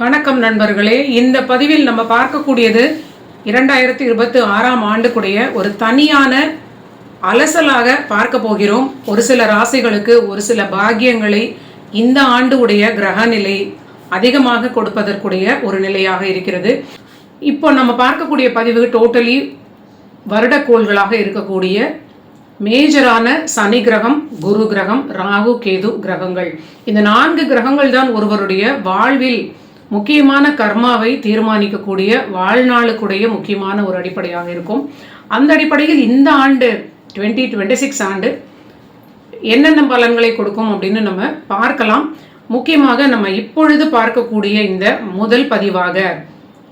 வணக்கம் நண்பர்களே. இந்த பதிவில் நம்ம பார்க்கக்கூடியது இரண்டாயிரத்தி இருபத்தி ஆறாம் ஆண்டுக்குடைய ஒரு தனியான அலசலாக பார்க்க போகிறோம். ஒரு சில ராசிகளுக்கு ஒரு சில பாக்கியங்களை இந்த ஆண்டு உடைய கிரக நிலை அதிகமாக கொடுப்பதற்குடைய ஒரு நிலையாக இருக்கிறது. இப்போ நம்ம பார்க்கக்கூடிய பதிவு டோட்டலி வருடக்கோள்களாக இருக்கக்கூடிய மேஜரான சனி கிரகம் குரு கிரகம் ராகு கேது கிரகங்கள். இந்த நான்கு கிரகங்கள் தான் ஒருவருடைய வாழ்வில் முக்கியமான கர்மாவை தீர்மானிக்கக்கூடிய வாழ்நாளுக்குடைய முக்கியமான ஒரு அடிப்படையாக இருக்கும். அந்த அடிப்படையில் இந்த ஆண்டு டுவெண்ட்டி டுவெண்ட்டி சிக்ஸ் ஆண்டு என்னென்ன பலன்களை கொடுக்கும் அப்படின்னு நம்ம பார்க்கலாம். முக்கியமாக நம்ம இப்பொழுது பார்க்கக்கூடிய இந்த முதல் பதிவாக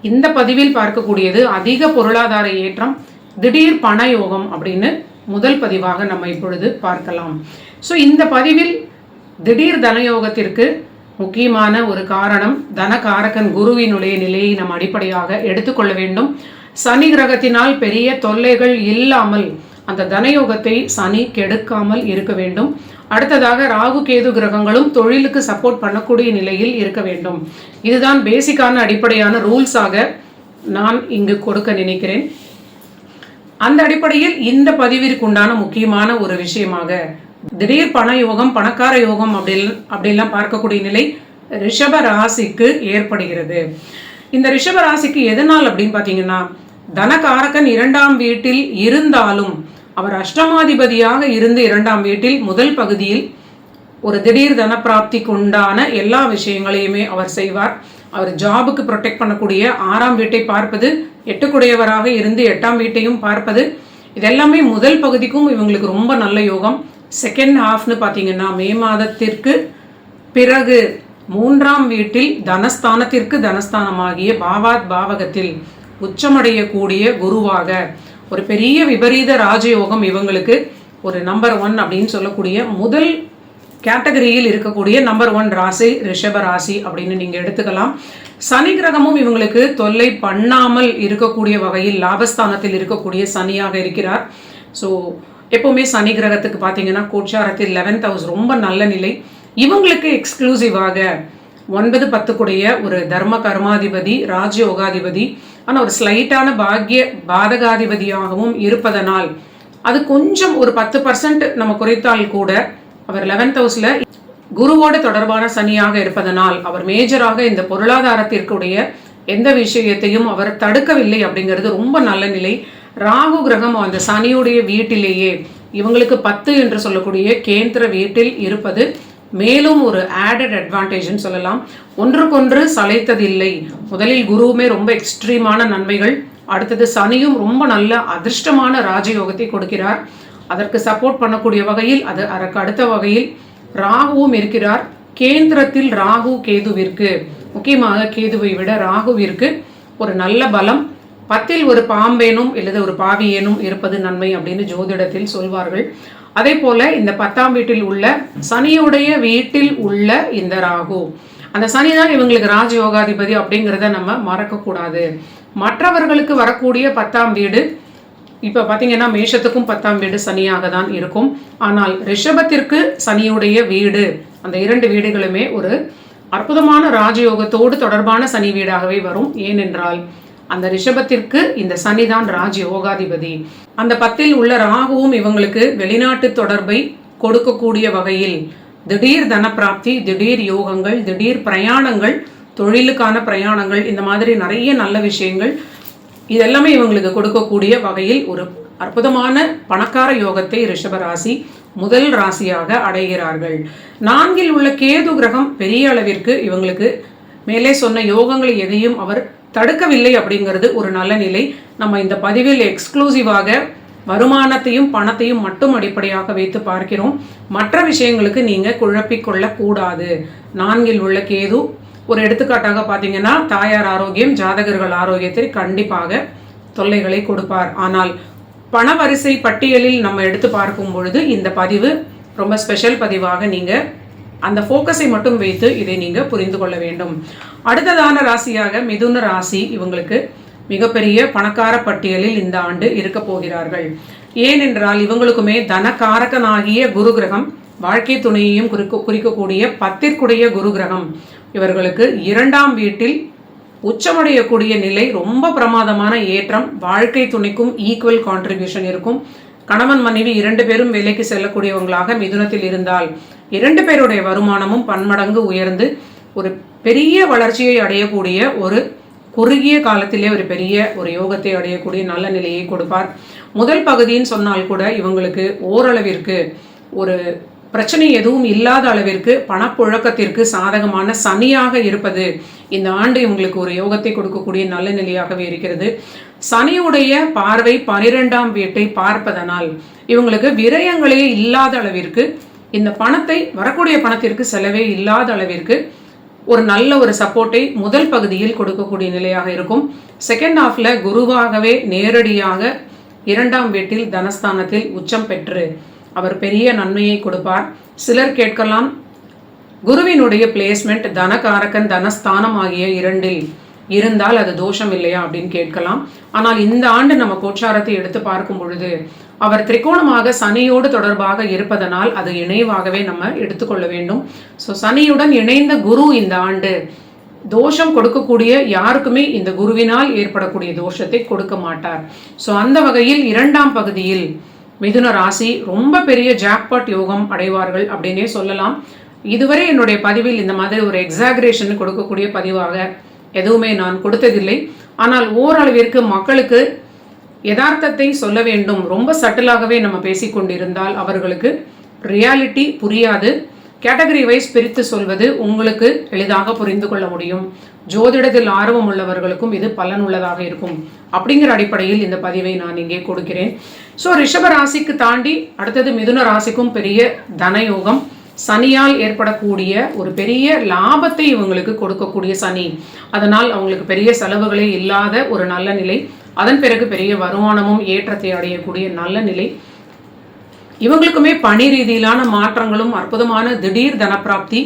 இந்த பதிவில் பார்க்கக்கூடியது அதிக பொருளாதார ஏற்றம் திடீர் பண யோகம் அப்படின்னு முதல் பதிவாக நம்ம இப்பொழுது பார்க்கலாம். ஸோ இந்த பதிவில் திடீர் தனயோகத்திற்கு முக்கியமான ஒரு காரணம் தனகாரகன் குருவினுடைய நிலையை நாம் அடிப்படையாக எடுத்துக்கொள்ள வேண்டும். சனி கிரகத்தினால் பெரிய தொல்லைகள் இல்லாமல் அந்த தனயோகத்தை சனி கெடுக்காமல் இருக்க வேண்டும். அடுத்ததாக ராகு கேது கிரகங்களும் தொழிலுக்கு சப்போர்ட் பண்ணக்கூடிய நிலையில் இருக்க வேண்டும். இதுதான் பேசிக்கான அடிப்படையான ரூல்ஸாக நான் இங்கு கொடுக்க நினைக்கிறேன். அந்த அடிப்படையில் இந்த பதிவிற்குண்டான முக்கியமான ஒரு விஷயமாக திடீர் பண யோகம் பணக்கார யோகம் அப்படி அப்படிலாம் பார்க்கக்கூடிய நிலை ரிஷப ராசிக்கு ஏற்படுகிறது. இந்த ரிஷப ராசிக்கு எதனால் அப்படின்னு பார்த்தீங்கன்னா தனகாரகன் இரண்டாம் வீட்டில் இருந்தாலும் அவர் அஷ்டமாதிபதியாக இருந்து இரண்டாம் வீட்டில் முதல் பகுதியில் ஒரு திடீர் தனப்பிராப்திக்கு உண்டான எல்லா விஷயங்களையுமே அவர் செய்வார். அவர் ஜாபுக்கு ப்ரொடெக்ட் பண்ணக்கூடிய ஆறாம் வீட்டை பார்ப்பது எட்டுக்குடையவராக இருந்து எட்டாம் வீட்டையும் பார்ப்பது இதெல்லாமே முதல் பகுதிக்கும் இவங்களுக்கு ரொம்ப நல்ல யோகம். செகண்ட் ஹாஃப்னு பார்த்தீங்கன்னா மே மாதத்திற்கு பிறகு மூன்றாம் வீட்டில் தனஸ்தானத்திற்கு தனஸ்தானமாகிய பாவாத் பாவகத்தில் உச்சமடையக்கூடிய குருவாக. ஒரு பெரிய விபரீத ராஜயோகம் இவங்களுக்கு ஒரு நம்பர் ஒன் அப்படின்னு சொல்லக்கூடிய முதல் கேட்டகரியில் இருக்கக்கூடிய நம்பர் ஒன் ராசி ரிஷப ராசி அப்படின்னு நீங்கள் எடுத்துக்கலாம். சனி கிரகமும் இவங்களுக்கு தொல்லை பண்ணாமல் இருக்கக்கூடிய வகையில் லாபஸ்தானத்தில் இருக்கக்கூடிய சனியாக இருக்கிறார். ஸோ எப்போவுமே சனி கிரகத்துக்கு பார்த்தீங்கன்னா கோட்சாரத்தில் லெவன்த் ஹவுஸ் ரொம்ப நல்ல நிலை. இவங்களுக்கு எக்ஸ்க்ளூசிவாக ஒன்பது பத்துக்குடைய ஒரு தர்ம கர்மாதிபதி ராஜயோகாதிபதி ஆனால் ஒரு ஸ்லைட்டான பாக்கிய பாதகாதிபதியாகவும் இருப்பதனால் அது கொஞ்சம் ஒரு பத்து பர்சன்ட் நம்ம குறைத்தால் கூட அவர் லெவன்த் ஹவுஸ்ல குருவோடு தொடர்பான சனியாக இருப்பதனால் அவர் மேஜராக இந்த பொருளாதாரத்திற்குடைய எந்த விஷயத்தையும் அவர் தடுக்கவில்லை அப்படிங்கிறது ரொம்ப நல்ல நிலை. ராகு கிரகம் அந்த சனியுடைய வீட்டிலேயே இவங்களுக்கு பத்து என்று சொல்லக்கூடிய கேந்திர வீட்டில் இருப்பது மேலும் ஒரு ஆடட் அட்வான்டேஜ்னு சொல்லலாம். ஒன்றுக்கொன்று சளைத்ததில்லை. முதலில் குருவுமே ரொம்ப எக்ஸ்ட்ரீமான நன்மைகள். அடுத்தது சனியும் ரொம்ப நல்ல அதிர்ஷ்டமான ராஜயோகத்தை கொடுக்கிறார். அதற்கு சப்போர்ட் பண்ணக்கூடிய வகையில் அது அதற்கு அடுத்த வகையில் ராகுவும் இருக்கிறார். கேந்திரத்தில் ராகு கேதுவிற்கு முக்கியமாக கேதுவை விட ராகுவிற்கு ஒரு நல்ல பலம் பத்தில் ஒரு பாம்பேனும் இல்லது ஒரு பாவியேனும் இருப்பது நன்மை அப்படின்னு ஜோதிடத்தில் சொல்வார்கள். அதே போல இந்த பத்தாம் வீட்டில் உள்ள சனியுடைய வீட்டில் உள்ள இந்த ராகு. அந்த சனி தான் இவங்களுக்கு ராஜயோகாதிபதி அப்படிங்கிறத நம்ம மறக்கக்கூடாது. மற்றவர்களுக்கு வரக்கூடிய பத்தாம் வீடு இப்போ பார்த்தீங்கன்னா மேஷத்துக்கும் பத்தாம் வீடு சனியாக தான் இருக்கும். ஆனால் ரிஷபத்திற்கு சனியுடைய வீடு அந்த இரண்டு வீடுகளுமே ஒரு அற்புதமான ராஜயோகத்தோடு தொடர்பான சனி வீடாகவே வரும். ஏனென்றால் அந்த ரிஷபத்திற்கு இந்த சனிதான் ராஜ் யோகாதிபதி அந்த பத்தில் உள்ள ராகுவும் இவங்களுக்கு வெளிநாட்டு தொடர்பை கொடுக்கக்கூடிய வகையில் திடீர் தனப்பிராப்தி திடீர் யோகங்கள் திடீர் பிரயாணங்கள் தொழிலுக்கான பிரயாணங்கள் இந்த மாதிரி நிறைய நல்ல விஷயங்கள் இதெல்லாமே இவங்களுக்கு கொடுக்கக்கூடிய வகையில் ஒரு அற்புதமான பணக்கார யோகத்தை ரிஷபராசி முதல் ராசியாக அடைகிறார்கள். நான்கில் உள்ள கேது கிரகம் பெரிய அளவிற்கு இவங்களுக்கு மேலே சொன்ன யோகங்களை எதையும் அவர் தடுக்கவில்லை அப்படிங்கிறது ஒரு நல்ல நிலை. நம்ம இந்த பதிவில் எக்ஸ்க்ளூசிவாக வருமானத்தையும் பணத்தையும் மட்டும் அடிப்படையாக வைத்து பார்க்கிறோம். மற்ற விஷயங்களுக்கு நீங்கள் குழப்பிக்கொள்ளக்கூடாது நான்கில் உள்ள கேது. ஒரு எடுத்துக்காட்டாக பார்த்தீங்கன்னா தாயார் ஆரோக்கியம் ஜாதகர்கள் ஆரோக்கியத்தை கண்டிப்பாக தொல்லைகளை கொடுப்பார். ஆனால் பணவரிசை பட்டியலில் நம்ம எடுத்து பார்க்கும் பொழுது இந்த பதிவு ரொம்ப ஸ்பெஷல் பதிவாக நீங்கள் அந்த ஃபோக்கஸை மட்டும் வைத்து இதை நீங்கள் புரிந்து கொள்ள வேண்டும். அடுத்ததான ராசியாக மிதுன ராசி இவங்களுக்கு மிகப்பெரிய பணக்கார பட்டியலில் இந்த ஆண்டு இருக்க போகிறார்கள். ஏனென்றால் இவங்களுக்குமே தனகாரகனாகிய குரு கிரகம் வாழ்க்கை துணையையும் குறிக்க குறிக்கக்கூடிய பத்திற்குடைய குரு கிரகம். இவர்களுக்கு இரண்டாம் வீட்டில் உச்சமடையக்கூடிய நிலை ரொம்ப பிரமாதமான ஏற்றம். வாழ்க்கை துணைக்கும் ஈக்குவல் கான்ட்ரிபியூஷன் இருக்கும். கணவன் மனைவி இரண்டு பேரும் வேலைக்கு செல்லக்கூடியவங்களாக மிதுனத்தில் இருந்தால் இரண்டு பேருடைய வருமானமும் பன்மடங்கு உயர்ந்து ஒரு பெரிய வளர்ச்சியை அடையக்கூடிய ஒரு குறுகிய காலத்திலே ஒரு பெரிய ஒரு யோகத்தை அடையக்கூடிய நல்ல நிலையை கொடுப்பார். முதல் பகுதின்னு சொன்னால் கூட இவங்களுக்கு ஓரளவிற்கு ஒரு பிரச்சனை எதுவும் இல்லாத அளவிற்கு பணப்புழக்கத்திற்கு சாதகமான சனியாக இருப்பது இந்த ஆண்டு இவங்களுக்கு ஒரு யோகத்தை கொடுக்கக்கூடிய நல்ல நிலையாகவே இருக்கிறது. சனியுடைய பார்வை பனிரெண்டாம் வீட்டை பார்ப்பதனால் இவங்களுக்கு விரயங்களே இல்லாத அளவிற்கு இந்த பணத்தை வரக்கூடிய பணத்திற்கு செலவே இல்லாத அளவிற்கு ஒரு நல்ல ஒரு சப்போர்ட்டை முதல் பகுதியில் கொடுக்கக்கூடிய நிலையாக இருக்கும். செகண்ட் ஹாஃப்ல குருவாகவே நேரடியாக இரண்டாம் வீட்டில் தனஸ்தானத்தில் உச்சம் பெற்று அவர் பெரிய நன்மையை கொடுப்பார். சிலர் கேட்கலாம் குருவினுடைய பிளேஸ்மெண்ட் தனகாரகன் தனஸ்தானம் ஆகிய இரண்டில் இருந்தால் அது தோஷம் இல்லையா அப்படின்னு கேட்கலாம். ஆனால் இந்த ஆண்டு நம்ம கோச்சாரத்தை எடுத்து பார்க்கும் பொழுது அவர் திரிகோணமாக சனியோடு தொடர்பாக இருப்பதனால் அது இணைவாகவே நம்ம எடுத்துக்கொள்ள வேண்டும். ஸோ சனியுடன் இணைந்த குரு இந்த ஆண்டு. தோஷம் கொடுக்கக்கூடிய யாருக்குமே இந்த குருவினால் ஏற்படக்கூடிய தோஷத்தை கொடுக்க மாட்டார். ஸோ அந்த வகையில் இரண்டாம் பகுதியில் மிதுன ராசி ரொம்ப பெரிய ஜாக்பாட் யோகம் அடைவார்கள் அப்படின்னே சொல்லலாம். இதுவரை என்னுடைய பதிவில் இந்த மாதிரி ஒரு எக்ஸாகரேஷன் கொடுக்கக்கூடிய பதிவாக எதுவுமே நான் கொடுத்ததில்லை. ஆனால் ஓரளவிற்கு மக்களுக்கு யதார்த்தத்தை சொல்ல வேண்டும். ரொம்ப சட்டிலாகவே நம்ம பேசிக்கொண்டிருந்தால் அவர்களுக்கு ரியாலிட்டி புரியாது. கேட்டகரி வைஸ் பிரித்து சொல்வது உங்களுக்கு எளிதாக புரிந்து கொள்ள முடியும். ஜோதிடத்தில் ஆர்வம் உள்ளவர்களுக்கும் இது பலனுள்ளதாக இருக்கும். அப்படிங்கிற அடிப்படையில் இந்த பதிவை நான் இங்கே கொடுக்கிறேன். ஸோ ரிஷப ராசிக்கு தாண்டி அடுத்தது மிதுன ராசிக்கும் பெரிய தனயோகம். சனியால் ஏற்படக்கூடிய ஒரு பெரிய லாபத்தை இவங்களுக்கு கொடுக்கக்கூடிய சனி. அதனால் அவங்களுக்கு பெரிய செலவுகளே இல்லாத ஒரு நல்ல நிலை. அதன் பிறகு பெரிய வருமானமும் ஏற்றத்தை அடையக்கூடிய நல்ல நிலை. இவங்களுக்குமே பணி ரீதியிலான மாற்றங்களும் அற்புதமான திடீர் தனப்பிராப்தி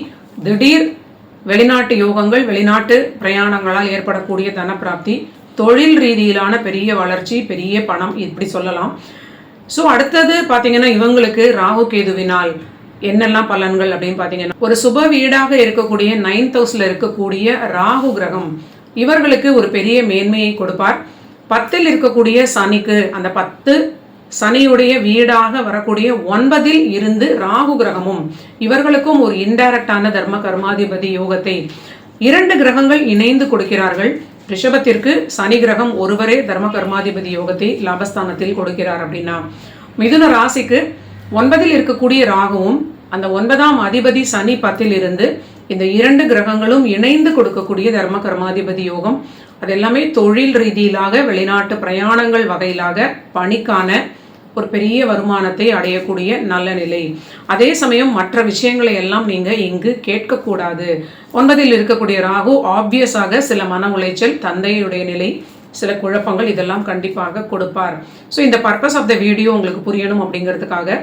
திடீர் வெளிநாட்டு யோகங்கள் வெளிநாட்டு பிரயாணங்களால் ஏற்படக்கூடிய தனப்பிராப்தி தொழில் ரீதியிலான பெரிய வளர்ச்சி பெரிய பணம் இப்படி சொல்லலாம். ஸோ அடுத்தது பார்த்தீங்கன்னா இவங்களுக்கு ராகு கேதுவினால் என்னெல்லாம் பலன்கள் அப்படின்னு பார்த்தீங்கன்னா ஒரு சுப வீடாக இருக்கக்கூடிய நைன்த் ஹவுஸில் இருக்கக்கூடிய ராகு கிரகம் இவர்களுக்கு ஒரு பெரிய மேன்மையை கொடுப்பார். பத்தில் இருக்கக்கூடிய சனிக்கு அந்த பத்து சனியுடைய வீடாக வரக்கூடிய ஒன்பதில் இருந்து ராகு கிரகமும் இவர்களுக்கும் ஒரு இன்டைரக்டான தர்ம கர்மாதிபதி யோகத்தை இரண்டு கிரகங்கள் இணைந்து கொடுக்கிறார்கள். ரிஷபத்திற்கு சனி கிரகம் ஒருவரே தர்ம கர்மாதிபதி யோகத்தை லாபஸ்தானத்தில் கொடுக்கிறார் அப்படின்னா மிதுன ராசிக்கு ஒன்பதில் இருக்கக்கூடிய ராகுவும் அந்த ஒன்பதாம் அதிபதி சனி பத்தில் இருந்து இந்த இரண்டு கிரகங்களும் இணைந்து கொடுக்கக்கூடிய தர்ம கர்மாதிபதி யோகம் அது எல்லாமே தொழில் ரீதியிலாக வெளிநாட்டு பிரயாணங்கள் வகையிலாக பணிக்கான ஒரு பெரிய வருமானத்தை அடையக்கூடிய நல்ல நிலை. அதே சமயம் மற்ற விஷயங்களை எல்லாம் நீங்கள் இங்கு கேட்கக்கூடாது. ஒன்பதில் இருக்கக்கூடிய ராகு ஆப்வியஸாக சில மன உளைச்சல் தந்தையுடைய நிலை சில குழப்பங்கள் இதெல்லாம் கண்டிப்பாக கொடுப்பார். ஸோ இந்த பர்பஸ் ஆஃப் த வீடியோ உங்களுக்கு புரியணும் அப்படிங்கிறதுக்காக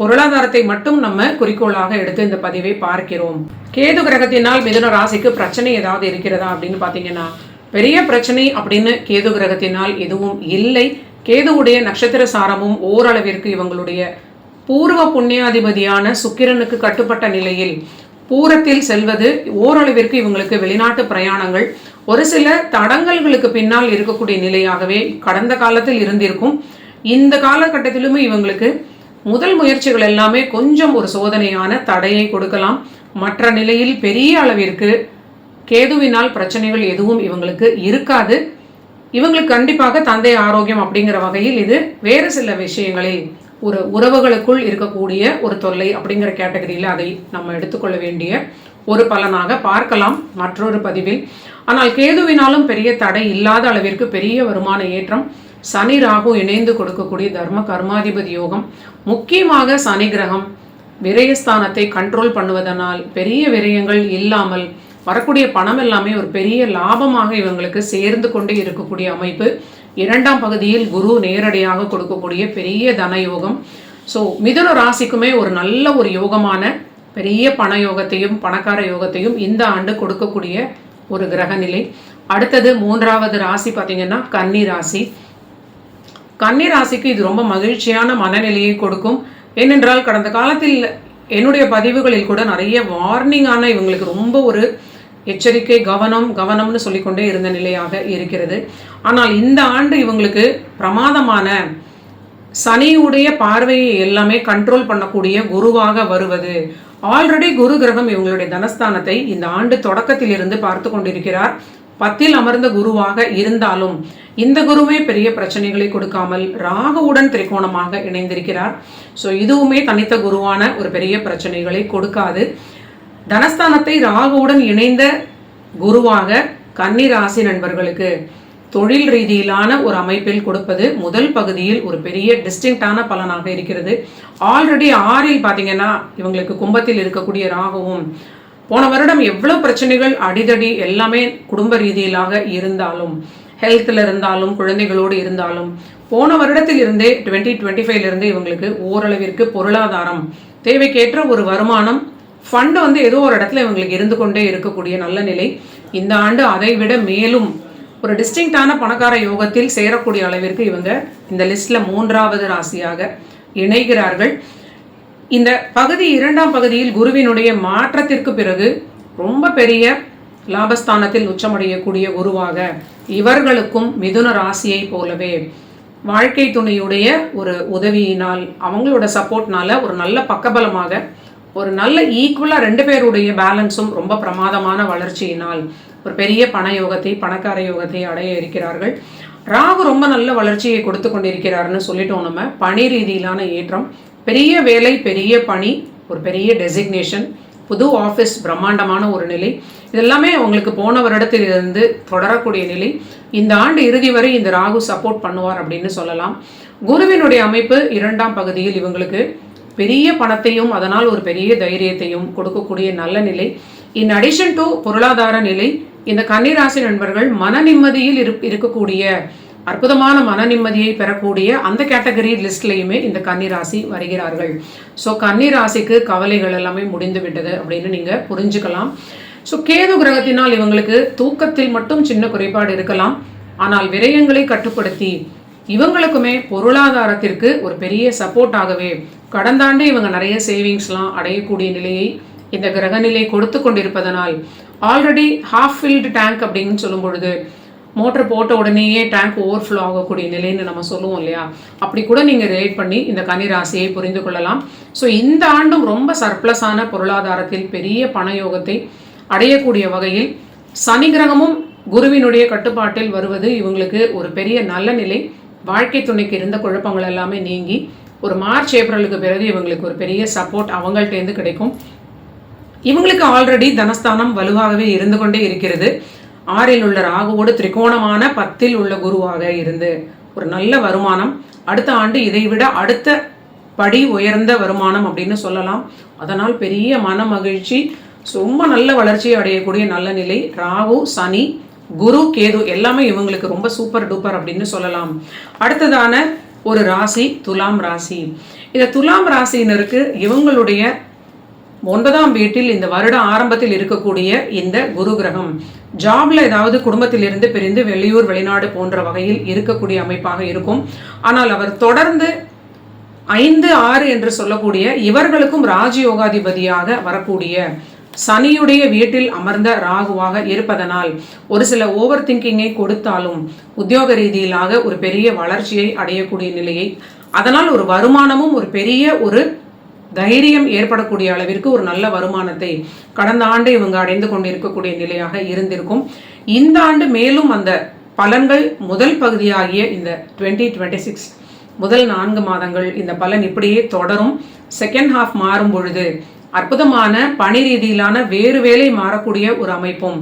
பொருளாதாரத்தை மட்டும் நம்ம குறிக்கோளாக எடுத்து இந்த பதிவை பார்க்கிறோம். கேது கிரகத்தினால் மிதுன ராசிக்கு பிரச்சனை ஏதாவது இருக்கிறதா அப்படின்னு பார்த்தீங்கன்னா பெரிய பிரச்சனை அப்படின்னு கேது கிரகத்தினால் எதுவும் இல்லை. கேதுவுடைய நட்சத்திர சாரமும் ஓரளவிற்கு இவங்களுடைய பூர்வ புண்ணியாதிபதியான சுக்கிரனுக்கு கட்டுப்பட்ட நிலையில் பூரத்தில் செல்வது ஓரளவிற்கு இவங்களுக்கு வெளிநாட்டு பிரயாணங்கள். ஒரு சில தடங்கல்களுக்கு பின்னால் இருக்கக்கூடிய நிலையாகவே கடந்த காலத்தில் இருந்திருக்கும். இந்த காலகட்டத்திலுமே இவங்களுக்கு முதல் முயற்சிகள் எல்லாமே கொஞ்சம் ஒரு சோதனையான தடையை கொடுக்கலாம். மற்ற நிலையில் பெரிய அளவிற்கு கேதுவினால் பிரச்சனைகள் எதுவும் இவங்களுக்கு இருக்காது. இவங்களுக்கு கண்டிப்பாக தந்தை ஆரோக்கியம் அப்படிங்கிற வகையில் இது வேறு சில விஷயங்களில் ஒரு உறவுகளுக்குள் இருக்கக்கூடிய ஒரு தொல்லை அப்படிங்கிற கேட்டகரியில் அதை நம்ம எடுத்துக்கொள்ள வேண்டிய ஒரு பலனாக பார்க்கலாம் மற்றொரு பதிவில். ஆனால் கேதுவினாலும் பெரிய தடை இல்லாத அளவிற்கு பெரிய வருமான ஏற்றம் சனி ராகு இணைந்து கொடுக்கக்கூடிய தர்ம கர்மாதிபதி யோகம் முக்கியமாக சனி கிரகம் விரயஸ்தானத்தை கண்ட்ரோல் பண்ணுவதனால் பெரிய விரயங்கள் இல்லாமல் வரக்கூடிய பணம் எல்லாமே ஒரு பெரிய லாபமாக இவங்களுக்கு சேர்ந்து கொண்டே இருக்கக்கூடிய அமைப்பு. இரண்டாம் பகுதியில் குரு நேரடியாக கொடுக்கக்கூடிய பெரிய தன யோகம் ஸோ மிதுன ராசிக்குமே ஒரு நல்ல ஒரு யோகமான பெரிய பண யோகத்தையும் பணக்கார யோகத்தையும் இந்த ஆண்டு கொடுக்கக்கூடிய ஒரு கிரகநிலை. அடுத்தது மூன்றாவது ராசி பார்த்தீங்கன்னா கன்னி ராசி. கன்னி ராசிக்கு இது ரொம்ப மகிழ்ச்சியான மனநிலையை கொடுக்கும். ஏனென்றால் கடந்த காலத்தில் என்னுடைய பதிவுகளில் கூட நிறைய வார்னிங்கான இவங்களுக்கு ரொம்ப ஒரு எச்சரிக்கை கவனம் கவனம்னு சொல்லிக்கொண்டே இருந்த நிலையாக இருக்கிறது. ஆனால் இந்த ஆண்டு இவங்களுக்கு பிரமாதமான சனியுடைய பார்வையை எல்லாமே கண்ட்ரோல் பண்ணக்கூடிய குருவாக வருவது. ஆல்ரெடி குரு கிரகம் இவங்களுடைய தனஸ்தானத்தை இந்த ஆண்டு தொடக்கத்திலிருந்து பார்த்து கொண்டிருக்கிறார். பத்தில் அமர்ந்த குருவாக இருந்தாலும் இந்த குருவே பெரிய பிரச்சனைகளை கொடுக்காமல் ராகுவுடன் திரிகோணமாக இணைந்திருக்கிறார். ஸோ இதுவுமே தனித்த குருவான ஒரு பெரிய பிரச்சனைகளை கொடுக்காது. தனஸ்தானத்தை ராகுவுடன் இணைந்த குருவாக கன்னிராசி நண்பர்களுக்கு தொழில் ரீதியிலான ஒரு அமைப்பில் கொடுப்பது முதல் பகுதியில் ஒரு பெரிய டிஸ்டிங்டான பலனாக இருக்கிறது. ஆல்ரெடி ஆறில் பார்த்தீங்கன்னா இவங்களுக்கு கும்பத்தில் இருக்கக்கூடிய ராகுவும் போன வருடம் எவ்வளோ பிரச்சனைகள் அடிதடி எல்லாமே குடும்ப ரீதியிலாக இருந்தாலும் ஹெல்த்தில் இருந்தாலும் குழந்தைகளோடு இருந்தாலும் போன வருடத்தில் இருந்தே டுவெண்ட்டி டுவெண்ட்டி ஃபைவ்லேருந்து இவங்களுக்கு ஓரளவிற்கு பொருளாதாரம் தேவைக்கேற்ற ஒரு வருமானம் ஃபண்டு வந்து ஏதோ ஒரு இடத்துல இவங்களுக்கு இருந்து கொண்டே இருக்கக்கூடிய நல்ல நிலை. இந்த ஆண்டு அதை விட மேலும் ஒரு டிஸ்டிங்டான பணக்கார யோகத்தில் சேரக்கூடிய அளவிற்கு இவங்க இந்த லிஸ்ட்ல மூன்றாவது ராசியாக இணைகிறார்கள். இந்த பகுதி இரண்டாம் பகுதியில் குருவினுடைய மாற்றத்திற்கு பிறகு ரொம்ப பெரிய லாபஸ்தானத்தில் உச்சமடையக்கூடிய குருவாக இவர்களுக்கும் மிதுன ராசியை போலவே வாழ்க்கை துணையுடைய ஒரு உதவியினால் அவங்களோட சப்போர்ட்னால ஒரு நல்ல பக்கபலமாக ஒரு நல்ல ஈக்குவலாக ரெண்டு பேருடைய பேலன்ஸும் ரொம்ப பிரமாதமான வளர்ச்சியினால் ஒரு பெரிய பண யோகத்தை பணக்கார யோகத்தை அடைய இருக்கிறார்கள். ராகு ரொம்ப நல்ல வளர்ச்சியை கொடுத்து கொண்டிருக்கிறாருன்னு சொல்லிட்டோம் நம்ம. பணி ரீதியிலான ஏற்றம். பெரிய வேலை பெரிய பணி ஒரு பெரிய டெசிக்னேஷன் புது ஆஃபீஸ் பிரம்மாண்டமான ஒரு நிலை. இதெல்லாமே அவங்களுக்கு போன வருடத்திலிருந்து தொடரக்கூடிய நிலை. இந்த ஆண்டு இறுதி வரை இந்த ராகு சப்போர்ட் பண்ணுவார் அப்படின்னு சொல்லலாம். குருவினுடைய அமைப்பு இரண்டாம் பகுதியில் இவங்களுக்கு பெரிய பணத்தையும் அதனால் ஒரு பெரிய தைரியத்தையும் கொடுக்கக்கூடிய நல்ல நிலை. இன் அடிஷன் டு பொருளாதார நிலை இந்த கன்னிராசி நண்பர்கள் மன நிம்மதியில் இருக்கக்கூடிய அற்புதமான மன நிம்மதியை பெறக்கூடிய அந்த கேட்டகரி லிஸ்ட்லையுமே இந்த கன்னிராசி வருகிறார்கள். ஸோ கன்னிராசிக்கு கவலைகள் எல்லாமே முடிந்து விட்டது அப்படின்னு நீங்கள் புரிஞ்சுக்கலாம். ஸோ கேது கிரகத்தினால் இவங்களுக்கு தூக்கத்தில் மட்டும் சின்ன குறைபாடு இருக்கலாம். ஆனால் விரயங்களை கட்டுப்படுத்தி இவங்களுக்குமே பொருளாதாரத்திற்கு ஒரு பெரிய சப்போர்ட் ஆகவே கடந்த ஆண்டு இவங்க நிறைய சேவிங்ஸ்லாம் அடையக்கூடிய நிலையை இந்த கிரகநிலை கொடுத்து கொண்டிருப்பதனால் ஆல்ரெடி ஹாஃப் ஃபில்டு டேங்க் அப்படின்னு சொல்லும் பொழுது மோட்டர் போட்ட உடனேயே டேங்க் ஓவர்ஃப்ளோ ஆகக்கூடிய நிலைன்னு நம்ம சொல்லுவோம் இல்லையா? அப்படி கூட நீங்கள் ரிலேட் பண்ணி இந்த கன்னிராசியை புரிந்து கொள்ளலாம். ஸோ இந்த ஆண்டும் ரொம்ப சர்ப்ளஸான பொருளாதாரத்தில் பெரிய பணயோகத்தை அடையக்கூடிய வகையில் சனி கிரகமும் குருவினுடைய கட்டுப்பாட்டில் வருவது இவங்களுக்கு ஒரு பெரிய நல்ல நிலை. வாழ்க்கை துணைக்கு இருந்த குழப்பங்கள் எல்லாமே நீங்கி ஒரு மார்ச் ஏப்ரலுக்கு பிறகு இவங்களுக்கு ஒரு பெரிய சப்போர்ட் அவங்கள்ட்டேருந்து கிடைக்கும். இவங்களுக்கு ஆல்ரெடி தனஸ்தானம் வலுவாகவே இருந்து கொண்டே இருக்கிறது. ஆறில் உள்ள ராகுவோடு திரிகோணமான பத்தில் உள்ள குருவாக இருந்து ஒரு நல்ல வருமானம். அடுத்த ஆண்டு இதைவிட அடுத்த படி உயர்ந்த வருமானம் அப்படின்னு சொல்லலாம். அதனால் பெரிய மன மகிழ்ச்சி ரொம்ப நல்ல வளர்ச்சியை அடையக்கூடிய நல்ல நிலை. ராகு சனி குரு கேது எல்லாமே இவங்களுக்கு ரொம்ப சூப்பர் டூப்பர் அப்படின்னு சொல்லலாம். அடுத்ததான ஒரு ராசி துலாம் ராசி. இந்த துலாம் ராசியினருக்கு இவங்களுடைய ஒன்பதாம் வீட்டில் இந்த வருட ஆரம்பத்தில் இருக்கக்கூடிய இந்த குரு கிரகம் ஜாப்ல ஏதாவது குடும்பத்திலிருந்து பிரிந்து வெளியூர் வெளிநாடு போன்ற வகையில் இருக்கக்கூடிய அமைப்பாக இருக்கும். ஆனால் அவர் தொடர்ந்து ஐந்து ஆறு என்று சொல்லக்கூடிய இவர்களுக்கும் ராஜயோகாதிபதியாக வரக்கூடிய சனியுடைய வீட்டில் அமர்ந்த ராகுவாக இருப்பதனால் ஒரு சில ஓவர் திங்கிங்கை கொடுத்தாலும் உத்தியோக ரீதியிலாக ஒரு பெரிய வளர்ச்சியை அடையக்கூடிய நிலையை அதனால் ஒரு வருமானமும் ஒரு பெரிய ஒரு தைரியம் ஏற்படக்கூடிய அளவிற்கு ஒரு நல்ல வருமானத்தை கடந்த ஆண்டு இவங்க அடைந்து கொண்டிருக்கக்கூடிய நிலையாக இருந்திருக்கும். இந்த ஆண்டு மேலும் அந்த பலன்கள் முதல் பகுதியாகிய இந்த டுவெண்ட்டி டுவெண்ட்டி சிக்ஸ் முதல் நான்கு மாதங்கள் இந்த பலன் இப்படியே தொடரும். செகண்ட் ஹாஃப் மாறும் பொழுது அற்புதமான பணி ரீதியிலான வேறு வேலை மாறக்கூடிய ஒரு அமைப்பும்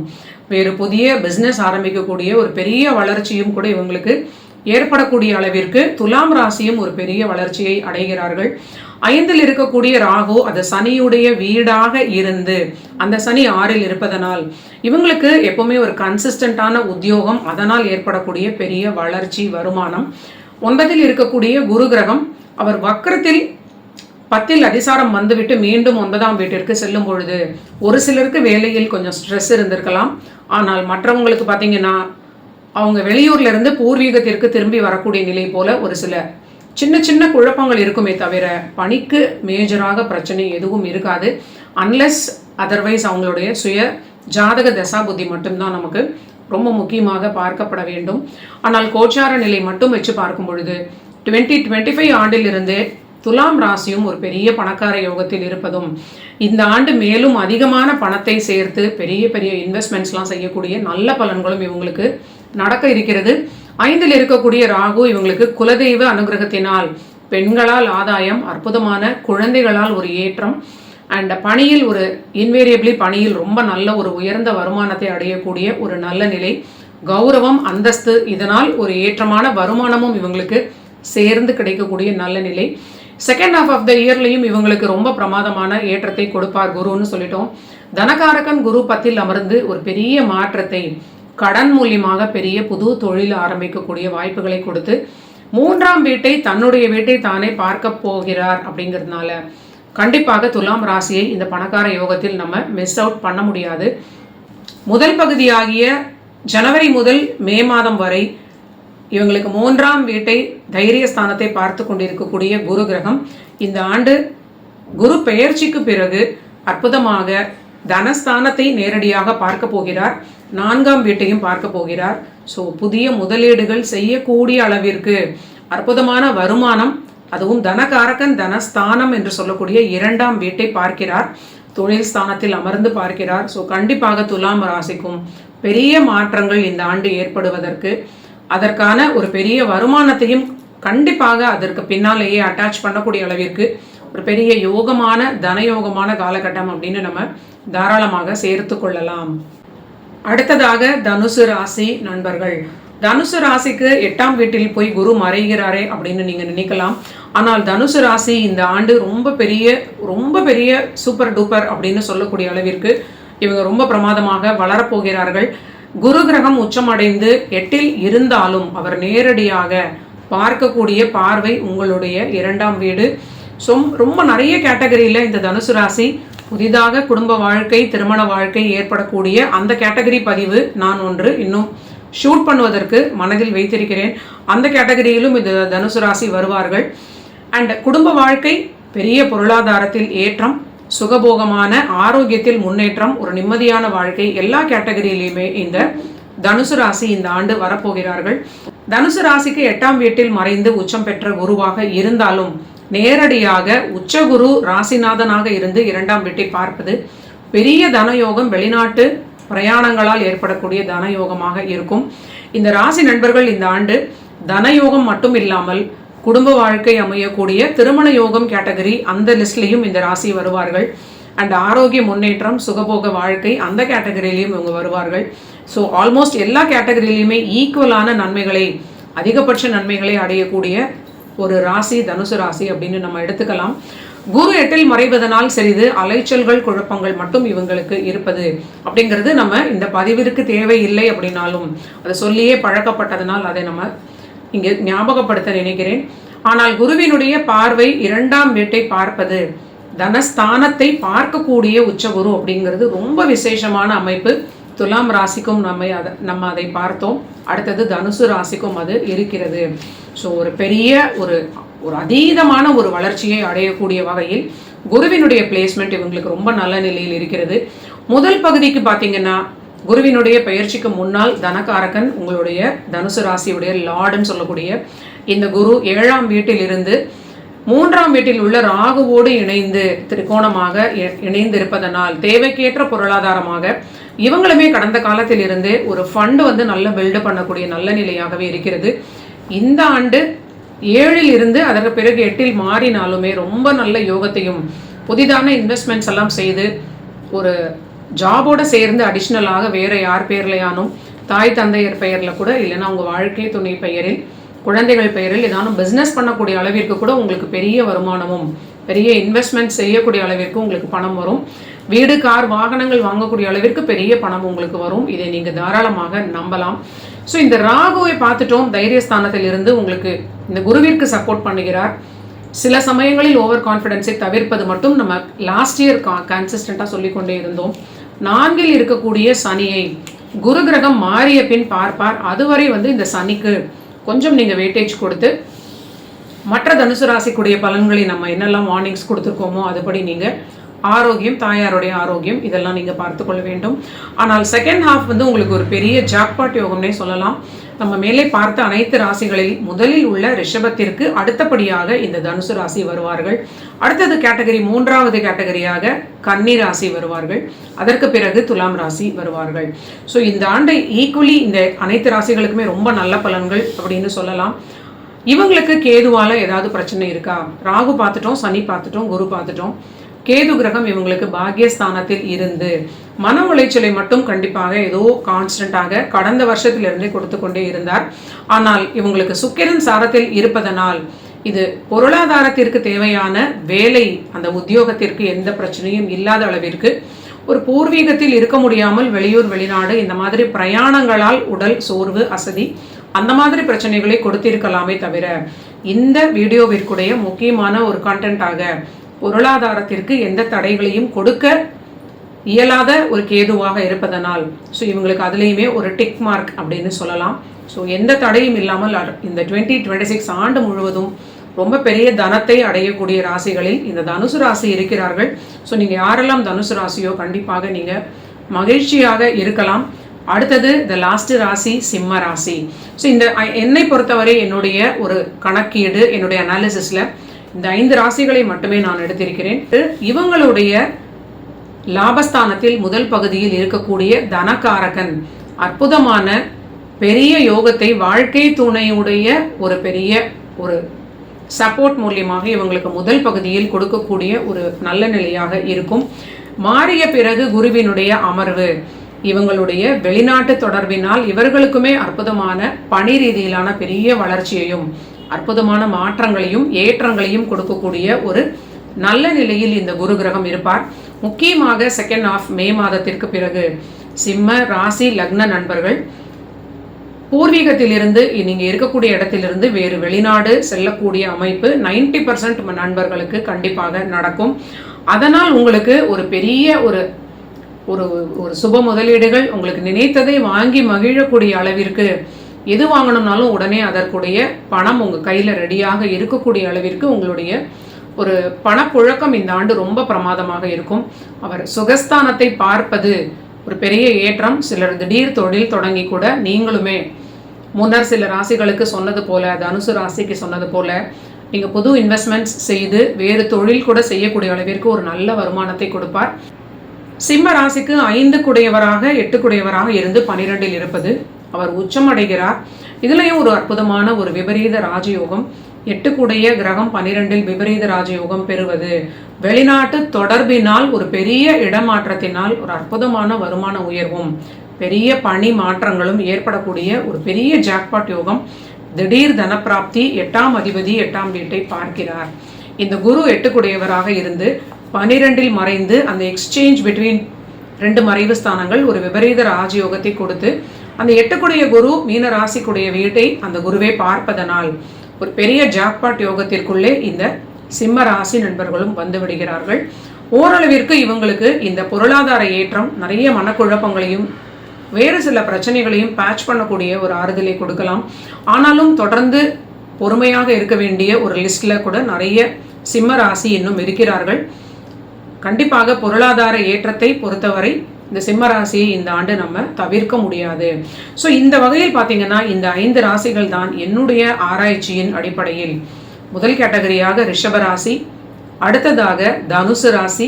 வேறு புதிய பிஸ்னஸ் ஆரம்பிக்கக்கூடிய ஒரு பெரிய வளர்ச்சியும் கூட இவங்களுக்கு ஏற்படக்கூடிய அளவிற்கு துலாம் ராசியும் ஒரு பெரிய வளர்ச்சியை அடைகிறார்கள். ஐந்தில் இருக்கக்கூடிய ராகு அது சனியுடைய வீடாக இருந்து அந்த சனி ஆறில் இருப்பதனால் இவங்களுக்கு எப்பவுமே ஒரு கன்சிஸ்டண்டான உத்தியோகம் அதனால் ஏற்படக்கூடிய பெரிய வளர்ச்சி வருமானம். ஒன்பதில் இருக்கக்கூடிய குரு கிரகம் அவர் வக்கரத்தில் பத்தில் அதிசாரம் வந்துவிட்டு மீண்டும் ஒன்பதாம் வீட்டிற்கு செல்லும் பொழுது ஒரு சிலருக்கு வேலையில் கொஞ்சம் ஸ்ட்ரெஸ் இருந்திருக்கலாம். ஆனால் மற்றவங்களுக்கு பார்த்தீங்கன்னா அவங்க வெளியூர்ல இருந்து பூர்வீகத்திற்கு திரும்பி வரக்கூடிய நிலை போல ஒரு சில சின்ன சின்ன குழப்பங்கள் இருக்குமே தவிர பணிக்கு மேஜராக பிரச்சனை எதுவும் இருக்காது. அன்லெஸ் அதர்வைஸ் அவங்களுடைய சுய ஜாதக தசா புத்தி மட்டும்தான் நமக்கு ரொம்ப முக்கியமாக பார்க்கப்பட வேண்டும். ஆனால் கோச்சார நிலை மட்டும் வச்சு பார்க்கும் பொழுது டுவெண்ட்டி டுவெண்ட்டி ஃபைவ் ஆண்டிலிருந்து துலாம் ராசியும் ஒரு பெரிய பணக்கார யோகத்தில் இருப்பதும் இந்த ஆண்டு மேலும் அதிகமான பணத்தை சேர்த்து பெரிய பெரிய இன்வெஸ்ட்மெண்ட்ஸ்லாம் செய்யக்கூடிய நல்ல பலன்களும் இவங்களுக்கு நடக்க இருக்கிறது. ஐந்தில் இருக்கக்கூடிய ராகு இவங்களுக்கு குலதெய்வ அனுகிரகத்தினால் பெண்களால் ஆதாயம் அற்புதமான குழந்தைகளால் ஒரு ஏற்றம் அண்ட் பணியில் ஒரு இன்வேரியபிளி பணியில் ரொம்ப நல்ல ஒரு உயர்ந்த வருமானத்தை அடையக்கூடிய ஒரு நல்ல நிலை. கௌரவம் அந்தஸ்து இதனால் ஒரு ஏற்றமான வருமானமும் இவங்களுக்கு சேர்ந்து கிடைக்கக்கூடிய நல்ல நிலை. செகண்ட் ஹாஃப் ஆஃப் த இயர்லையும் இவங்களுக்கு ரொம்ப பிரமாதமான ஏற்றத்தை கொடுப்பார் குருன்னு சொல்லிட்டோம். தனகாரகன் குரு பத்தில் அமர்ந்து ஒரு பெரிய மாற்றத்தை கடன் மூலியமாக பெரிய புது தொழில் ஆரம்பிக்கக்கூடிய வாய்ப்புகளை கொடுத்து மூன்றாம் வீட்டை தன்னுடைய வீட்டை தானே பார்க்க போகிறார் அப்படிங்கிறதுனால கண்டிப்பாக துலாம் ராசியை இந்த பணக்கார யோகத்தில் நம்ம மிஸ் அவுட் பண்ண முடியாது. முதல் பகுதியாகிய ஜனவரி முதல் மே மாதம் வரை இவங்களுக்கு மூன்றாம் வீட்டை தைரியஸ்தானத்தை பார்த்து கொண்டிருக்கக்கூடிய குரு கிரகம் இந்த ஆண்டு குரு பெயர்ச்சிக்கு பிறகு அற்புதமாக தனஸ்தானத்தை நேரடியாக பார்க்க போகிறார். நான்காம் வீட்டையும் பார்க்க போகிறார். ஸோ புதிய முதலீடுகள் செய்யக்கூடிய அளவிற்கு அற்புதமான வருமானம் அதுவும் தனகாரகன் தனஸ்தானம் என்று சொல்லக்கூடிய இரண்டாம் வீட்டை பார்க்கிறார். தொழில் ஸ்தானத்தில் அமர்ந்து பார்க்கிறார். ஸோ கண்டிப்பாக துலாம் ராசிக்கும் பெரிய மாற்றங்கள் இந்த ஆண்டு ஏற்படுவதற்கு அதற்கான ஒரு பெரிய வருமானத்தையும் கண்டிப்பாக அதற்கு பின்னாலேயே அட்டாச் பண்ணக்கூடிய அளவிற்கு ஒரு பெரிய யோகமான தனயோகமான காலகட்டம் அப்படின்னு நம்ம தாராளமாக சேர்த்து கொள்ளலாம். அடுத்ததாக தனுசு ராசி நண்பர்கள். தனுசு ராசிக்கு எட்டாம் வீட்டில் போய் குரு மறைகிறாரே அப்படின்னு நீங்கள் நினைக்கலாம். ஆனால் தனுசு ராசி இந்த ஆண்டு ரொம்ப பெரிய ரொம்ப பெரிய சூப்பர் டூப்பர் அப்படின்னு சொல்லக்கூடிய அளவிற்கு இவங்க ரொம்ப பிரமாதமாக வளரப்போகிறார்கள் குரு கிரகம் உச்சமடைந்து எட்டில் இருந்தாலும் அவர் நேரடியாக பார்க்கக்கூடிய பார்வை உங்களுடைய இரண்டாம் வீடு. ஸோ ரொம்ப நிறைய கேட்டகரியில் இந்த தனுசு ராசி புதிதாக குடும்ப வாழ்க்கை திருமண வாழ்க்கை ஏற்படக்கூடிய அந்த கேட்டகரி பதிவு நான் ஒன்று. இன்னும் ஷூட் பண்ணுவதற்கு மனதில் வைத்திருக்கிறேன். அந்த கேட்டகரியிலும் இந்த தனுசு ராசி வருவார்கள். அண்ட் குடும்ப வாழ்க்கை பெரிய பொருளாதாரத்தில் ஏற்றம். சுகபோகமான ஆரோக்கியத்தில் முன்னேற்றம் ஒரு நிம்மதியான வாழ்க்கை எல்லா கேட்டகரியிலையுமே இந்த தனுசு ராசி இந்த ஆண்டு வரப்போகிறார்கள். தனுசு ராசிக்கு எட்டாம் வீட்டில் மறைந்து உச்சம் பெற்ற குருவாக இருந்தாலும் நேரடியாக உச்சகுரு ராசிநாதனாக இருந்து இரண்டாம் வீட்டை பார்ப்பது பெரிய தனயோகம் வெளிநாட்டு பிரயாணங்களால் ஏற்படக்கூடிய தனயோகமாக இருக்கும். இந்த ராசி நண்பர்கள் இந்த ஆண்டு தனயோகம் மட்டும் இல்லாமல் குடும்ப வாழ்க்கை அமையக்கூடிய திருமண யோகம் கேட்டகரி அந்த லிஸ்ட்லேயும் இந்த ராசி வருவார்கள். அண்ட் ஆரோக்கிய முன்னேற்றம் சுகபோக வாழ்க்கை அந்த கேட்டகரியிலையும் இவங்க வருவார்கள். ஸோ ஆல்மோஸ்ட் எல்லா கேட்டகரியிலையுமே ஈக்குவலான நன்மைகளை அதிகபட்ச நன்மைகளை அடையக்கூடிய ஒரு ராசி தனுசு ராசி அப்படின்னு நம்ம எடுத்துக்கலாம். குரு எட்டில் மறைவதனால் சிறிது அலைச்சல்கள் குழப்பங்கள் மட்டும் இவங்களுக்கு இருப்பது அப்படிங்கிறது நம்ம இந்த பதிவிற்கு தேவையில்லை அப்படின்னாலும் அதை சொல்லியே பழக்கப்பட்டதனால் அதை நம்ம இங்கே ஞாபகப்படுத்த நினைக்கிறேன். ஆனால் குருவினுடைய பார்வை இரண்டாம் வீட்டை பார்ப்பது தனஸ்தானத்தை பார்க்கக்கூடிய உச்சகுரு அப்படிங்கிறது ரொம்ப விசேஷமான அமைப்பு. துலாம் ராசிக்கும் நம்ம அதை நம்ம அதை பார்த்தோம். அடுத்தது தனுசு ராசிக்கும் அது இருக்கிறது. ஸோ ஒரு பெரிய ஒரு ஒரு அதீதமான ஒரு வளர்ச்சியை அடையக்கூடிய வகையில் குருவினுடைய பிளேஸ்மெண்ட் இவங்களுக்கு ரொம்ப நல்ல நிலையில் இருக்கிறது. முதல் பகுதிக்கு பார்த்தீங்கன்னா குருவினுடைய பயிற்சிக்கு முன்னால் தனகாரகன் உங்களுடைய தனுசு ராசியுடைய லார்டுன்னு சொல்லக்கூடிய இந்த குரு ஏழாம் வீட்டில் இருந்து மூன்றாம் வீட்டில் உள்ள ராகுவோடு இணைந்து திரிகோணமாக இணைந்து இருப்பதனால் தேவைக்கேற்ற பொருளாதாரமாக இவங்களுமே கடந்த காலத்தில் இருந்தே ஒரு ஃபண்டு வந்து நல்ல பில்டு பண்ணக்கூடிய நல்ல நிலையாகவே இருக்கிறது. இந்த ஆண்டு ஏழில் இருந்து அதற்கு பிறகு எட்டில் மாறினாலுமே ரொம்ப நல்ல யோகத்தையும் புதிதான இன்வெஸ்ட்மெண்ட்ஸ் எல்லாம் செய்து ஒரு ஜாபோட சேர்ந்து அடிஷ்னலாக வேற யார் பேர்லையானும் தாய் தந்தையர் பெயரில் கூட இல்லைன்னா உங்கள் வாழ்க்கை துணை பெயரில் குழந்தைகள் பெயரில் ஏதானும் பிஸ்னஸ் பண்ணக்கூடிய அளவிற்கு கூட உங்களுக்கு பெரிய வருமானமும் பெரிய இன்வெஸ்ட்மெண்ட் செய்யக்கூடிய அளவிற்கு உங்களுக்கு பணம் வரும். வீடு கார் வாகனங்கள் வாங்கக்கூடிய அளவிற்கு பெரிய பணம் உங்களுக்கு வரும். இதை நீங்கள் தாராளமாக நம்பலாம். ஸோ இந்த ராகுவை பார்த்துட்டோம். தைரியஸ்தானத்தில் இருந்து உங்களுக்கு இந்த குருவிற்கு சப்போர்ட் பண்ணுகிறார். சில சமயங்களில் ஓவர் கான்ஃபிடென்ஸை தவிர்ப்பது மட்டும் நம்ம லாஸ்ட் இயர் கன்சிஸ்டண்ட்டாக சொல்லிக்கொண்டே இருந்தோம். நான்கில் இருக்கக்கூடிய சனியை குரு கிரகம் மாறிய பின் பார்ப்பார். அதுவரை வந்து இந்த சனிக்கு கொஞ்சம் நீங்கள் வெயிட்டேஜ் கொடுத்து மற்ற தனுசு ராசிக்குடைய பலன்களை நம்ம என்னெல்லாம் வார்னிங்ஸ் கொடுத்துருக்கோமோ அதுபடி நீங்கள் ஆரோக்கியம் தாயாருடைய ஆரோக்கியம் இதெல்லாம் நீங்கள் பார்த்து கொள்ள வேண்டும். ஆனால் செகண்ட் ஹாஃப் வந்து உங்களுக்கு ஒரு பெரிய ஜாக்பாட் யோகம்னே சொல்லலாம். நம்ம மேலே பார்த்த அனைத்து ராசிகளில் முதலில் உள்ள ரிஷபத்திற்கு அடுத்தபடியாக இந்த தனுசு ராசி வருவார்கள். அடுத்தது கேட்டகரி மூன்றாவது கேட்டகரியாக கன்னி ராசி வருவார்கள். அதற்கு பிறகு துலாம் ராசி வருவார்கள். ஸோ இந்த ஆண்டு ஈக்குவலி இந்த அனைத்து ராசிகளுக்குமே ரொம்ப நல்ல பலன்கள் அப்படின்னு சொல்லலாம். இவங்களுக்கு கேதுவால் ஏதாவது பிரச்சனை இருக்கா? ராகு பார்த்துட்டோம் சனி பார்த்துட்டோம் குரு பார்த்துட்டோம். கேது கிரகம் இவங்களுக்கு பாக்யஸ்தானத்தில் இருந்து மன உளைச்சலை மட்டும் கண்டிப்பாக ஏதோ கான்ஸ்டன்டாக கடந்த வருஷத்திலிருந்தே கொடுத்து கொண்டே இருந்தார். ஆனால் இவங்களுக்கு சுக்கிரன் சாரத்தில் இருப்பதனால் இது பொருளாதாரத்திற்கு தேவையான வேலை அந்த உத்தியோகத்திற்கு எந்த பிரச்சனையும் இல்லாத அளவிற்கு ஒரு பூர்வீகத்தில் இருக்க முடியாமல் வெளியூர் வெளிநாடு இந்த மாதிரி பிரயாணங்களால் உடல் சோர்வு அசதி அந்த மாதிரி பிரச்சனைகளை கொடுத்திருக்கலாமே தவிர இந்த வீடியோவிற்குடைய முக்கியமான ஒரு கண்டென்ட்டாக பொருளாதாரத்திற்கு எந்த தடைகளையும் கொடுக்க இயலாத ஒரு கேதுவாக இருப்பதனால் ஸோ இவங்களுக்கு அதுலேயுமே ஒரு டிக் மார்க் அப்படின்னு சொல்லலாம். ஸோ எந்த தடையும் இல்லாமல் இந்த டுவெண்ட்டி டுவெண்ட்டி சிக்ஸ் ஆண்டு முழுவதும் ரொம்ப பெரிய தனத்தை அடையக்கூடிய ராசிகளில் இந்த தனுசு ராசி இருக்கிறார்கள். ஸோ நீங்கள் யாரெல்லாம் தனுசு ராசியோ கண்டிப்பாக நீங்கள் மகிழ்ச்சியாக இருக்கலாம். அடுத்தது இந்த லாஸ்ட் ராசி சிம்ம ராசி. ஸோ இந்த என்னை பொறுத்தவரை என்னுடைய ஒரு கணக்கீடு என்னுடைய அனாலிசிஸில் இந்த ஐந்து ராசிகளை மட்டுமே நான் எடுத்திருக்கிறேன். இவங்களுடைய லாபஸ்தானத்தில் முதல் பகுதியில் இருக்கக்கூடிய தனகாரகன் அற்புதமான பெரிய யோகத்தை வாழ்க்கை துணையுடைய ஒரு பெரிய ஒரு சப்போர்ட் மூலியமாக இவங்களுக்கு முதல் பகுதியில் கொடுக்கக்கூடிய ஒரு நல்ல நிலையாக இருக்கும். மாறிய பிறகு குருவினுடைய அமர்வு. இவங்களுடைய வெளிநாட்டு தொடர்பினால் இவர்களுக்குமே அற்புதமான பணி ரீதியிலான பெரிய வளர்ச்சியையும் அற்புதமான மாற்றங்களையும் ஏற்றங்களையும் கொடுக்கக்கூடிய ஒரு நல்ல நிலையில் இந்த குரு கிரகம் இருப்பார். முக்கியமாக செகண்ட் ஆஃப் மே மாதத்திற்கு பிறகு சிம்ம ராசி லக்ன நண்பர்கள் பூர்வீகத்திலிருந்து நீங்கள் இருக்கக்கூடிய இடத்திலிருந்து வேறு வெளிநாடு செல்லக்கூடிய அமைப்பு நைன்டி பர்சன்ட் நண்பர்களுக்கு கண்டிப்பாக நடக்கும். அதனால் உங்களுக்கு ஒரு பெரிய ஒரு ஒரு ஒரு சுப முதலீடுகள் உங்களுக்கு நினைத்ததை வாங்கி மகிழக்கூடிய அளவிற்கு எது வாங்கணும்னாலும் உடனே அதற்குடைய பணம் உங்கள் கையில் ரெடியாக இருக்கக்கூடிய அளவிற்கு உங்களுடைய ஒரு பணப்புழக்கம் இந்த ஆண்டு ரொம்ப பிரமாதமாக இருக்கும். அவர் சுகஸ்தானத்தை பார்ப்பது ஒரு பெரிய ஏற்றம். சிலர் திடீர் தொழில் தொடங்கி கூட நீங்களுமே முன்னர் சில ராசிகளுக்கு சொன்னது போல தனுசு ராசிக்கு சொன்னது போல நீங்கள் புது இன்வெஸ்ட்மெண்ட்ஸ் செய்து வேறு தொழில் கூட செய்யக்கூடிய அளவிற்கு ஒரு நல்ல வருமானத்தை கொடுப்பார். சிம்ம ராசிக்கு ஐந்து குடையவராக எட்டு குடையவராக இருந்து பனிரெண்டில் இருப்பது அவர் உச்சமடைகிறார் இதுலேயும் ஒரு அற்புதமான ஒரு விபரீத ராஜயோகம். எட்டுக்குடைய கிரகம் பனிரெண்டில் விபரீத ராஜயோகம் பெறுவது. வெளிநாட்டு தொடர்பினால் ஒரு பெரிய இடமாற்றத்தினால் ஒரு அற்புதமான வருமான உயர்வும். பெரிய பணி மாற்றங்களும் ஏற்படக்கூடிய ஒரு பெரிய ஜாக்பாட் யோகம். திடீர் தனப்பிராப்தி எட்டாம் அதிபதி எட்டாம் வீட்டை பார்க்கிறார். இந்த குரு எட்டுக்குடையவராக இருந்து பனிரெண்டில் மறைந்து அந்த எக்ஸ்சேஞ்ச் பிட்வீன் ரெண்டு மறைவு ஸ்தானங்கள் ஒரு விபரீத ராஜயோகத்தை கொடுத்து அந்த எட்டுக்குடைய குரு மீன ராசிக்குடைய வீட்டை அந்த குருவை பார்ப்பதனால் ஒரு பெரிய ஜாக்பாட் யோகத்திற்குள்ளே இந்த சிம்ம ராசி நண்பர்களும் வந்து விடுகிறார்கள். ஓரளவிற்கு இவங்களுக்கு இந்த பொருளாதார ஏற்றம் நிறைய மனக்குழப்பங்களையும் வேறு சில பிரச்சனைகளையும் பேட்ச் பண்ணக்கூடிய ஒரு ஆறுதலை கொடுக்கலாம். ஆனாலும் தொடர்ந்து பொறுமையாக இருக்க வேண்டிய ஒரு லிஸ்ட்டில் கூட நிறைய சிம்ம ராசி இன்னும் இருக்கிறார்கள். கண்டிப்பாக பொருளாதார ஏற்றத்தை பொறுத்தவரை இந்த சிம்ம ராசியை இந்த ஆண்டு நம்ம தவிர்க்க முடியாது. ஸோ இந்த வகையில் பார்த்தீங்கன்னா இந்த ஐந்து ராசிகள் தான் என்னுடைய ஆராய்ச்சியின் அடிப்படையில். முதல் கேட்டகரியாக ரிஷப ராசி அடுத்ததாக தனுசு ராசி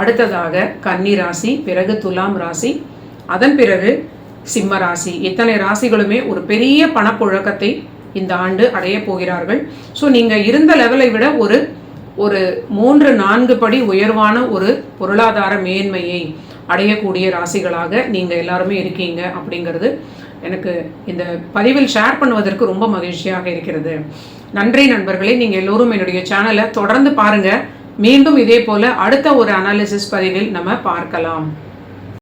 அடுத்ததாக கன்னி ராசி பிறகு துலாம் ராசி அதன் பிறகு சிம்ம ராசி. இத்தனை ராசிகளுமே ஒரு பெரிய பணப்புழக்கத்தை இந்த ஆண்டு அடைய போகிறார்கள். ஸோ நீங்கள் இருந்த லெவலை விட ஒரு ஒரு மூன்று நான்கு படி உயர்வான ஒரு பொருளாதார மேன்மையை அடையக்கூடிய ராசிகளாக நீங்கள் எல்லாருமே இருக்கீங்க அப்படிங்கிறது எனக்கு இந்த பதிவில் ஷேர் பண்ணுவதற்கு ரொம்ப மகிழ்ச்சியாக இருக்கிறது. நன்றி நண்பர்களே நீங்கள் எல்லோரும் என்னுடைய சேனலை தொடர்ந்து பாருங்கள் மீண்டும் இதே போல் அடுத்த ஒரு அனாலிசிஸ் பதிவில் நம்ம பார்க்கலாம்.